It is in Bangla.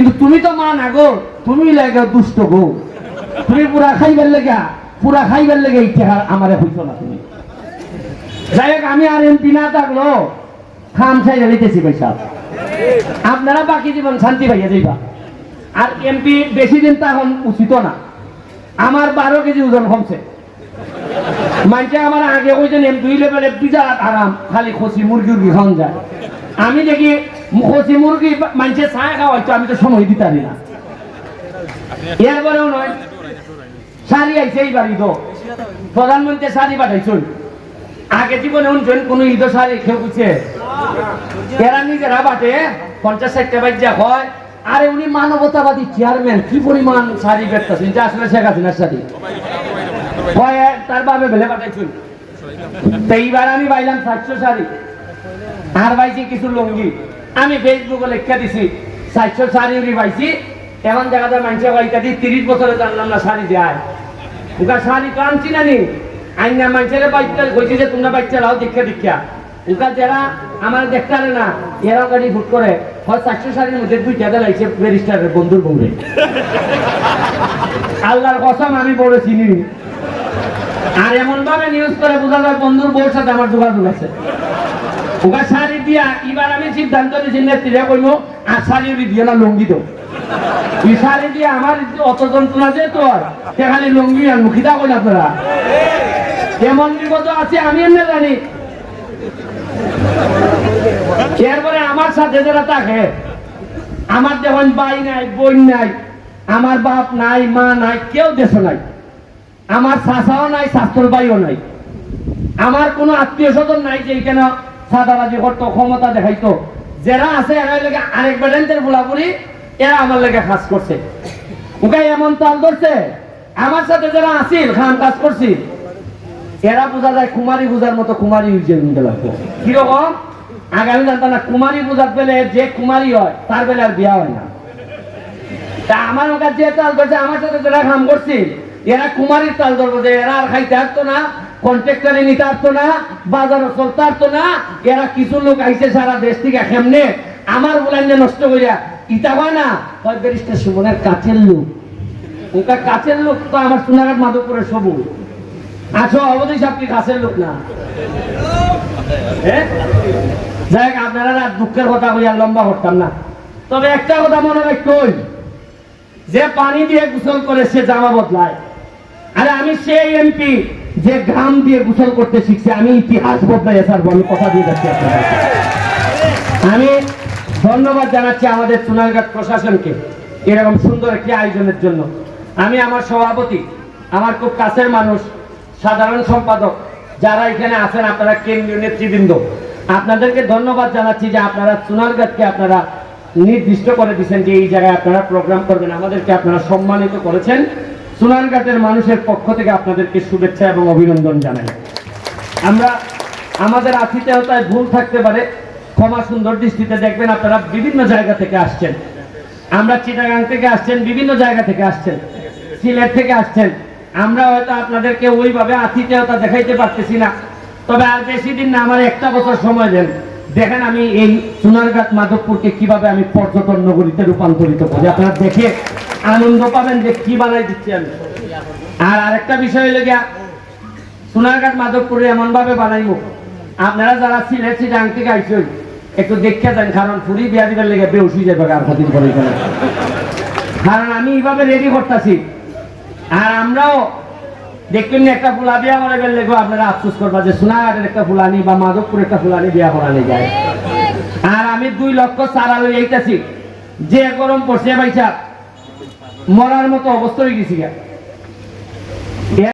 কিন্তু তুমি তো মা না গো তুমি লাগে দুষ্ট গো। তুমি পুরা খাইবার লেগা, পুরা খাইবার লেগে ইচ্ছা আমারে হইতো না তুমি। যাই হোক আমি আর এমপি না থাকল, খাম চাই লইতেছি পয়সা। আপনারা বাকি জীবন শান্তি পাইয়া যাইবা। আর এমপি বেশি দিন তখন উচিত না। আমার বারো কেজি ওজন কমছে। মানছে আমার আগে কইছেন, এম দুই লেভেলে বিরাট আরাম, খালি খসি মুরগি উরগি খাওয়ান যায়। আমি দেখি খসি মুরগি মানছে ছায়া খাওয়াইতো আমি তো সময় দিতারি না। এরপরেও নয়, শাড়ি আইছে এই বাড়ি তো প্রধানমন্ত্রী শাড়ি পাঠাইছুন আগে জীবনে উনছেন কোন ঈদ শাড়ি কেউ বুঝছে? এরা নিজেরা বাটে, পঞ্চাশ ষাটটা বাজ্যা হয়। আরে উনি মানবতাবাদী চেয়ারম্যান কি পরিমাণ শাড়ি বেরতেছেন যে আসলে শেখ হাসিনার হয়, তার বাবে ভেলে পাঠাইছুন। তো এইবার আমি পাইলাম সাতশো শাড়ি। আর পাইছি কিছু লুঙ্গি। আমি ফেসবুকে লেখা দিছি, সাতশো শাড়ি উড়ি পাইছি, এখন দেখা যায় মানুষে কয়টা দিয়ে তিরিশ বছরে জানলাম না শাড়ি দেয় ওটা শাড়ি তো আনছি না নি? আইনা মানুষের বাচ্চা কইছি যে, তোমরা বাচ্চা লাও দীক্ষা দীক্ষা ওটা যারা আমার দেখতে না, এরাও গাড়ি ভুট করে, হয় চারশো শাড়ির মধ্যে দুইটা দেলাইছে ব্যারিস্টারের বন্ধুর বউরে। আল্লাহর কসম, আমি বড় চিনি আর এমন ভাবে নিউজ করে, বোঝা যায় বন্ধুর বউর সাথে আমার যোগাযোগ আছে। ওকে শাড়ি দিয়া এবার আমি সিদ্ধান্ত নিয়েছি নেত্রীরা কইব আর দিয়ে না লুঙ্গি তো এই শাড়ি দিয়ে আমার অত যন্ত্রণা যে তোর? সে খালি লুঙ্গি আর মুখিদা কই আপনারা এমন বিপদ আছে আমি এমনি জানি। এরপরে আমার সাথে যারা থাকে, আমার যখন বাই নাই, বোন নাই, আমার বাপ নাই, মা নাই, কেউ দেশ নাই। আমার শাসাও নাই শাস্ত্র বাইও নাই। আমার কোনো আত্মীয় স্বজন নাই যে এখানে সাদাবাজি করতো, ক্ষমতা দেখাইতো। যারা আছে, এরা লেগে আরেক বেডেন্টের বলাপুরি এরা আমার লেগে কাজ করছে। ওকে, এমন তাল ধরছে, আমার সাথে যারা আসিল খান কাজ করছি, এরা বোঝা যায় কুমারী পূজার মতো কুমারী হয়েছে নিতে লাগতো কীরকম আগামী জানতাম না কুমারী পূজার পেলে যে কুমারী হয়, তার বেলে আর বিয়া হয় না। তা আমার ওকে যে তাল ধরছে, আমার সাথে যারা খাম করছি, এরা কুমারীর তাল ধরবো যে এরা আর খাইতে আসতো না। কন্ট্রাক্টারে নিতে আসতো না বাজারও চলতে আসতো না। এরা কিছু লোক আইছে সারা দেশ থেকে কেমনে? আমার বলান্য নষ্ট করিয়া হয় না? ব্যারিস্টার সুমনের কাছের লোক। ওটা কাছের লোক তো আমার সোনাঘাট মাধবপুরের সবুজ। আছো অবধি সব কি কাছের লোক না? হ্যাঁ? যাই হোক, আপনারা আর দুঃখের কথা বলিয়া লম্বা করতাম না। তবে একটা কথা মনে রাখতই যে পানি দিয়ে গোসল করে সে জামা বদলায়। আরে আমি সেই এমপি যে গ্রাম দিয়ে গোসল করতে শিখছে, আমি ইতিহাস বদলাই স্যার আমি কথা দিয়ে যাচ্ছি আমি ধন্যবাদ জানাচ্ছি আমাদের সোনারঘাট প্রশাসনকে, এরকম সুন্দর একটি আয়োজনের জন্য। আমি আমার সভাপতি, আমার খুব কাছের মানুষ, সাধারণ সম্পাদক, যারা এখানে আছেন, আপনারা কেন্দ্রীয় নেতৃবৃন্দ। আপনাদেরকে ধন্যবাদ জানাচ্ছি যে আপনারা সোনারঘাটকে আপনারা নির্দিষ্ট করে দিচ্ছেন যে এই জায়গায় আপনারা প্রোগ্রাম করবেন। আমাদেরকে আপনারা সম্মানিত করেছেন। সোনারঘাটের মানুষের পক্ষ থেকে আপনাদেরকে শুভেচ্ছা এবং অভিনন্দন জানাই। আমরা আমাদের আতিথেয়তায় ভুল থাকতে পারে, ক্ষমা সুন্দর দৃষ্টিতে দেখবেন আপনারা বিভিন্ন জায়গা থেকে আসছেন। আমরা চিটাগাং থেকে আসছেন, বিভিন্ন জায়গা থেকে আসছেন। সিলেট থেকে আসছেন। আমরা হয়তো আপনাদেরকে ওইভাবে আতিথেয়তা দেখাইতে পারতেছি না। তবে আর বেশি দিন না, আমার একটা বছর সময় দেন। দেখেন আমি এই সোনারঘাট মাধবপুরকে কীভাবে আমি পর্যটন নগরীতে রূপান্তরিত করি। আপনারা দেখে আনন্দ পাবেন যে কি বানাই দিচ্ছি আমি। আর আরেকটা বিষয় হলো গিয়া, সোনারঘাট মাধবপুরে এমন ভাবে বানাইব। আপনারা যারা সিলেট সিটাং থেকে আইসেন একটু দেখে যান, কারণ ফুরি বিয়া দিবার লেগে বেউসি যাবে আর পরে এখানে। কারণ আমি এইভাবে রেডি করতেছি। আর আমরাও দেখবেন না একটা ফুলা বিয়া করে গেলে আপনারা আফসোস করবা যে সোনারঘাটের একটা ফুলানি বা মাধবপুর একটা ফুলানি বিয়া করানি যায়। আর আমি দুই লক্ষ চারা লই আইতাছি। যে গরম পড়ছে ভাইসা মরার মতো অবস্থা হয়ে গেছি গা।